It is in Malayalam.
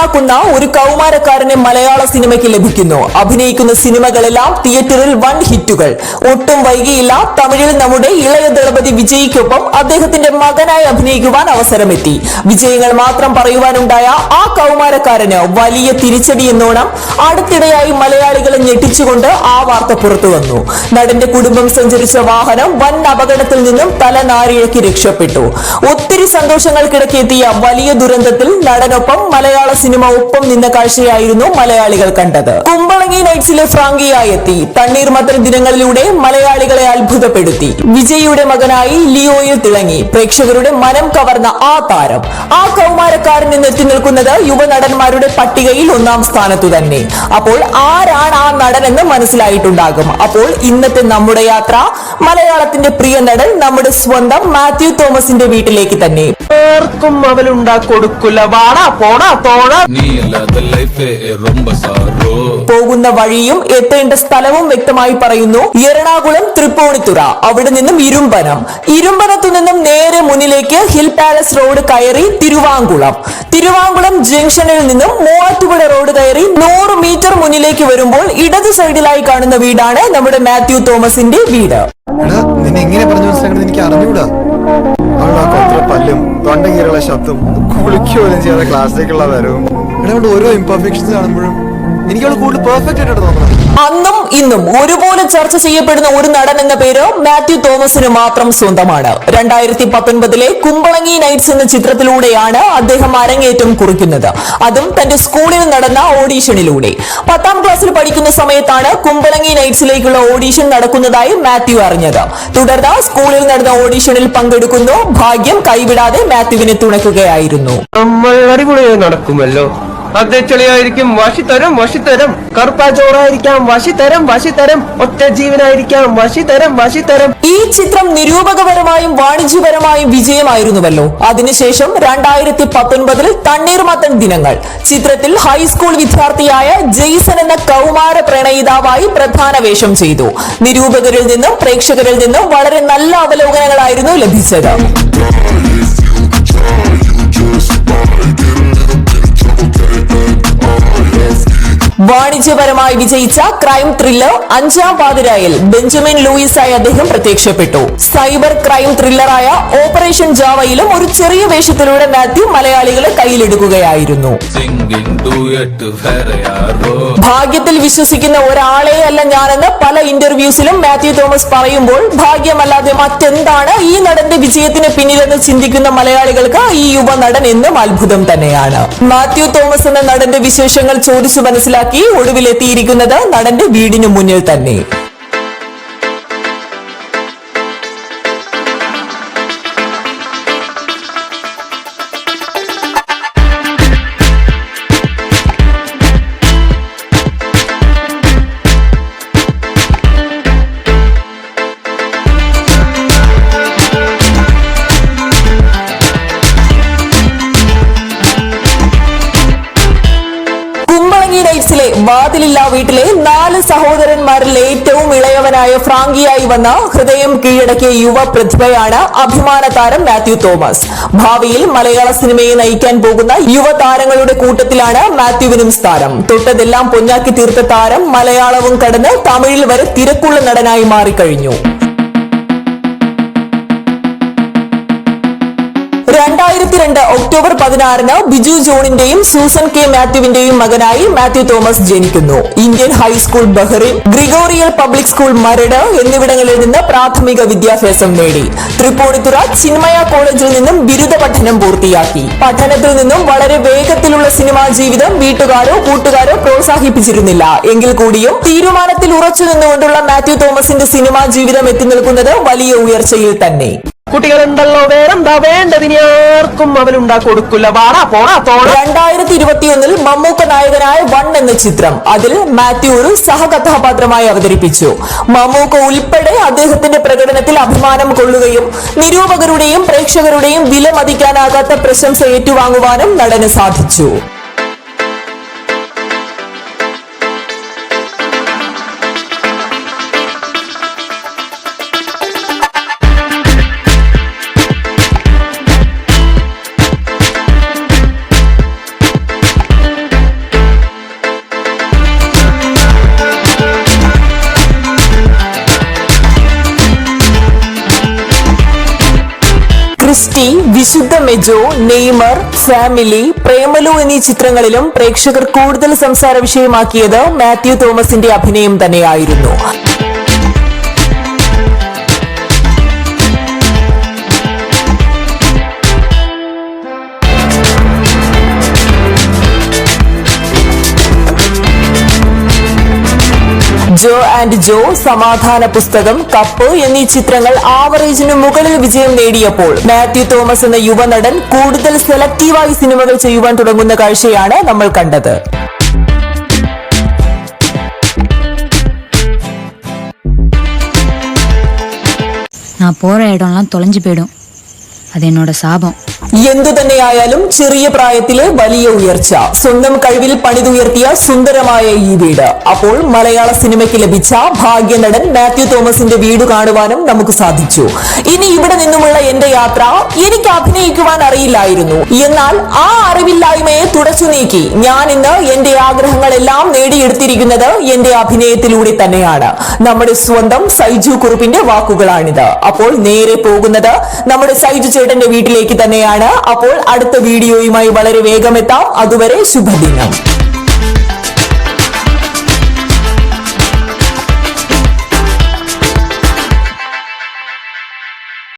മിന്നാക്കുന്ന ഒരു കൗമാരക്കാരനെ മലയാള സിനിമയ്ക്ക് ലഭിക്കുന്നു. അഭിനയിക്കുന്ന സിനിമകളെല്ലാം തിയേറ്ററിൽ വൺ ഹിറ്റുകൾ. ഒട്ടും വൈകിയില്ല തമിഴിൽ നമ്മുടെ ഇളയ ദളപതി വിജയ്ക്കൊപ്പം അദ്ദേഹത്തിന്റെ മകനായി അഭിനയിക്കുവാൻ അവസരമെത്തി. വിജയങ്ങൾ മാത്രം പറയുവാനുണ്ടായ ആ കൗമാരക്കാരന് വലിയ തിരിച്ചടി എന്നോണം അടുത്തിടെയായി മലയാളികളെ ഞെട്ടിച്ചുകൊണ്ട് ആ വാർത്ത പുറത്തു വന്നു. നടന്റെ കുടുംബം സഞ്ചരിച്ച വാഹനം വൻ അപകടത്തിൽ നിന്നും തലനാരിഴയ്ക്ക് രക്ഷപ്പെട്ടു. ഒത്തിരി സന്തോഷങ്ങൾക്കിടയ്ക്ക് എത്തിയ വലിയ ദുരന്തത്തിൽ നടനൊപ്പം മലയാള സിനിമ ഒപ്പം നിന്ന കാഴ്ചയായിരുന്നു മലയാളികൾ കണ്ടത്. കുമ്പളങ്ങി നൈറ്റ്സിലെ ഫ്രാങ്കിയായി എത്തി തണ്ണീർമത്തൻ ദിനങ്ങളിലൂടെ മലയാളികളെ അത്ഭുതപ്പെടുത്തി. വിജയിയുടെ മകനായി ലിയോയിൽ തിളങ്ങി. പ്രേക്ഷകരുടെ മനം കവർന്ന ആ താരം. ആ കൗമാരക്കാരൻ നിന്നെത്തി നിൽക്കുന്നത് യുവനടന്മാരുടെ പട്ടികയിൽ ഒന്നാം സ്ഥാനത്തു തന്നെ. അപ്പോൾ ആരാണ് ആ നടനെന്ന് മനസ്സിലായിട്ടുണ്ടാകും. അപ്പോൾ ഇന്നത്തെ നമ്മുടെ യാത്ര മലയാളത്തിന്റെ പ്രിയ നടൻ നമ്മുടെ സ്വന്തം മാത്യു തോമസിന്റെ വീട്ടിലേക്ക് തന്നെ. ഏർക്കും അവലുണ്ടാ കൊടുക്കുല. വാടാ പോടാ തോടാ. പോകുന്ന വഴിയും എത്തേണ്ട സ്ഥലവും വ്യക്തമായി പറയുന്നു എറണാകുളം തൃപ്പൂണിത്തുറ. അവിടെ നിന്നും ഇരുമ്പനം. ഇരുമ്പനത്തു നിന്നും നേരെ മുന്നിലേക്ക് ഹിൽ പാലസ് റോഡ് കയറി തിരുവാങ്കുളം. തിരുവാങ്കുളം ജംഗ്ഷനിൽ നിന്നും മൂവാറ്റുപുഴ റോഡ് കയറി നൂറ് മീറ്റർ മുന്നിലേക്ക് വരുമ്പോൾ ഇടത് സൈഡിലായി കാണുന്ന വീടാണ് നമ്മുടെ മാത്യു തോമസിന്റെ വീട്. മനസ്സിലാക്കണമെന്ന് എനിക്ക് ശബ്ദം കുളിക്കുപോലും ചെയ്യാതെ ക്ലാസ്സിലേക്കുള്ള വരവും. ഓരോ ഇംപെർഫെക്ഷൻസ് കാണുമ്പോഴും എനിക്ക് അവൾ കൂടുതൽ പെർഫെക്റ്റ് ആയിട്ട് അന്നും ഇന്നും ഒരുപോലെ ചർച്ച ചെയ്യപ്പെടുന്ന ഒരു നടൻ എന്ന പേര് മാത്യു തോമസിന് മാത്രം സ്വന്തമാണ്. രണ്ടായിരത്തി പത്തൊൻപതിലെ കുമ്പളങ്ങി നൈറ്റ്സ് എന്ന ചിത്രത്തിലൂടെയാണ് അദ്ദേഹം അരങ്ങേറ്റം കുറിക്കുന്നത്. അതും തന്റെ സ്കൂളിൽ നടന്ന ഓഡീഷനിലൂടെ. പത്താം ക്ലാസ്സിൽ പഠിക്കുന്ന സമയത്താണ് കുമ്പളങ്ങി നൈറ്റ്സിലേക്കുള്ള ഓഡീഷൻ നടക്കുന്നതായി മാത്യു അറിഞ്ഞത്. തുടർന്ന് സ്കൂളിൽ നടന്ന ഓഡീഷനിൽ പങ്കെടുക്കുന്നു. ഭാഗ്യം കൈവിടാതെ മാത്യുവിനെ തുണക്കുകയായിരുന്നു. നമ്മൾ അടിപൊളിയായി നടക്കുമല്ലോ. അതേ ചെളിയായിരിക്കും വശി തരം വശി തരം കറുപ്പാ ചോറായിരിക്കാം വശി തരം വശി തരം ഒറ്റ ജീവനായിരിക്കാം വശി തരം വശി തരം ഈ ചിത്രം നിരൂപകപരമായും വാണിജ്യപരമായും വിജയമായിരുന്നുവല്ലോ. അതിനുശേഷം രണ്ടായിരത്തി പത്തൊൻപതിൽ തണ്ണീർമത്തൻ ദിനങ്ങൾ. ചിത്രത്തിൽ ഹൈസ്കൂൾ വിദ്യാർത്ഥിയായ ജെയ്സൺ എന്ന കൗമാര പ്രണയിതാവായി പ്രധാന വേഷം ചെയ്തു. നിരൂപകരിൽ നിന്നും പ്രേക്ഷകരിൽ നിന്നും വളരെ നല്ല അവലോകനങ്ങളായിരുന്നു ലഭിച്ചത്. വാണിജ്യപരമായി വിജയിച്ച ക്രൈം ത്രില്ലർ അഞ്ചാം പാതിരായിൽ ബെഞ്ചമിൻ ലൂയിസായി അദ്ദേഹം പ്രത്യക്ഷപ്പെട്ടു. സൈബർ ക്രൈം ത്രില്ലറായ ഓപ്പറേഷൻ ജാവയിലും ഒരു ചെറിയ വേഷത്തിലൂടെ മാത്യു മലയാളികളെ കയ്യിലെടുക്കുകയായിരുന്നു ഭാഗ്യത്തിൽ വിശ്വസിക്കുന്ന ഒരാളെ അല്ല ഞാനെന്ന് പല ഇന്റർവ്യൂസിലും മാത്യു തോമസ് പറയുമ്പോൾ ഭാഗ്യമല്ലാതെ മറ്റെന്താണ് ഈ നടന്റെ വിജയത്തിന് പിന്നിലെന്ന് ചിന്തിക്കുന്ന മലയാളികൾക്ക് ഈ യുവ നടൻ എന്നും അത്ഭുതം തന്നെയാണ്. മാത്യു തോമസ് എന്ന നടന്റെ വിശേഷങ്ങൾ ചോദിച്ചു മനസ്സിലാക്കി ഒടുവിലെത്തിയിരിക്കുന്നത് നടന്റെ വീടിനു മുന്നിൽ തന്നെ. വാതിലില്ലാ വീട്ടിലെ നാല് സഹോദരന്മാരിൽ ഏറ്റവും ഇളയവനായ ഫ്രാങ്കിയായി വന്ന ഹൃദയം കീഴടക്കിയ യുവ പ്രതിഭയാണ് അഭിമാന താരം മാത്യു തോമസ്. ഭാവിയിൽ മലയാള സിനിമയെ നയിക്കാൻ പോകുന്ന യുവതാരങ്ങളുടെ കൂട്ടത്തിലാണ് മാത്യുവിനും സ്ഥാനം. തൊട്ടതെല്ലാം പൊന്നാക്കി തീർത്ത താരം മലയാളവും കടന്ന് തമിഴിൽ വരെ തിരക്കുള്ള നടനായി മാറിക്കഴിഞ്ഞു. രണ്ടായിരത്തി രണ്ട് ഒക്ടോബർ പതിനാറിന് ബിജു ജോണിന്റെയും സൂസൻ കെ മാത്യുവിന്റെയും മകനായി മാത്യു തോമസ് ജനിക്കുന്നു. Indian high school Bahrain Gregorian public school Maradu എന്നിവിടങ്ങളിൽ നിന്ന് പ്രാഥമിക വിദ്യാഭ്യാസം നേടി. തൃപ്പൂണിത്തുറ ചിന്മയ കോളേജിൽ നിന്നും ബിരുദ പഠനം പൂർത്തിയാക്കി. പഠനത്തിൽ നിന്നും വളരെ വേഗത്തിലുള്ള സിനിമാ ജീവിതം വീട്ടുകാരോ കൂട്ടുകാരോ പ്രോത്സാഹിപ്പിച്ചിരുന്നില്ല. എങ്കിൽ കൂടിയും തീരുമാനത്തിൽ ഉറച്ചു നിന്നുകൊണ്ടുള്ള മാത്യു തോമസിന്റെ സിനിമാ ജീവിതം എത്തി നിൽക്കുന്നത് വലിയ ഉയർച്ചയിൽ തന്നെ. കുട്ടികളുണ്ടല്ലോ വേറെന്താ വേണ്ടതിന് ആർക്കും അവലുണ്ടാ കൊടുക്കില്ല. വാടാ പോടാ തോടാ. രണ്ടായിരത്തി ഇരുപത്തിയൊന്നിൽ മമ്മൂക്ക നായകനായ വൺ എന്ന ചിത്രം അതിൽ മാത്യു ഒരു സഹകഥാപാത്രമായി അവതരിപ്പിച്ചു. മമ്മൂക്ക ഉൾപ്പെടെ അദ്ദേഹത്തിന്റെ പ്രകടനത്തിൽ അഭിമാനം കൊള്ളുകയും നിരൂപകരുടെയും പ്രേക്ഷകരുടെയും വില മതിക്കാനാകാത്ത പ്രശംസ ഏറ്റുവാങ്ങുവാനും നടന് സാധിച്ചു. ക്രിസ്റ്റി വിശുദ്ധ മെജോ നെയ്മർ ഫാമിലി പ്രേമലു എന്നീ ചിത്രങ്ങളിലും പ്രേക്ഷകർ കൂടുതൽ സംസാര വിഷയമാക്കിയത് മാത്യു തോമസിന്റെ അഭിനയം തന്നെയായിരുന്നു. ജോ ആൻഡ് ജോ സമാധാന പുസ്തകം കപ്പ് എന്നീ ചിത്രങ്ങൾ ആവറേജിന് മുകളിൽ വിജയം നേടിയപ്പോൾ മാത്യു തോമസ് എന്ന യുവനടൻ കൂടുതൽ സെലക്റ്റീവായി സിനിമകൾ ചെയ്യുവാൻ തുടങ്ങുന്ന കാഴ്ചയാണ് നമ്മൾ കണ്ടത് நான் போகிற இடம்லாம் தொலைஞ்சு போயிடும் அது என்னோட சாபம் എന്തു തന്നെയായാലും ചെറിയ പ്രായത്തിലെ വലിയ ഉയർച്ച. സ്വന്തം കഴിവിൽ പണിതുയർത്തിയ സുന്ദരമായ ഈ വീട്. അപ്പോൾ മലയാള സിനിമയ്ക്ക് ലഭിച്ച ഭാഗ്യനടൻ മാത്യു തോമസിന്റെ വീട് കാണുവാനും നമുക്ക് സാധിച്ചു. ഇനി ഇവിടെ നിന്നുമുള്ള എന്റെ യാത്ര എനിക്ക് അഭിനയിക്കുവാൻ അറിയില്ലായിരുന്നു. എന്നാൽ ആ അറിവില്ലായ്മയെ തുടച്ചു നീക്കി ഞാൻ ഇന്ന് എന്റെ ആഗ്രഹങ്ങളെല്ലാം നേടിയെടുത്തിരിക്കുന്നത് എന്റെ അഭിനയത്തിലൂടെ തന്നെയാണ്. നമ്മുടെ സ്വന്തം സൈജു കുറുപ്പിന്റെ വാക്കുകളാണിത്. അപ്പോൾ നേരെ പോകുന്നത് നമ്മുടെ സൈജു ചേട്ടന്റെ വീട്ടിലേക്ക് തന്നെയാണ്. അപ്പോൾ അടുത്ത വീഡിയോയുമായി വളരെ വേഗം എത്താം അതുവരെ ശുഭദിനം.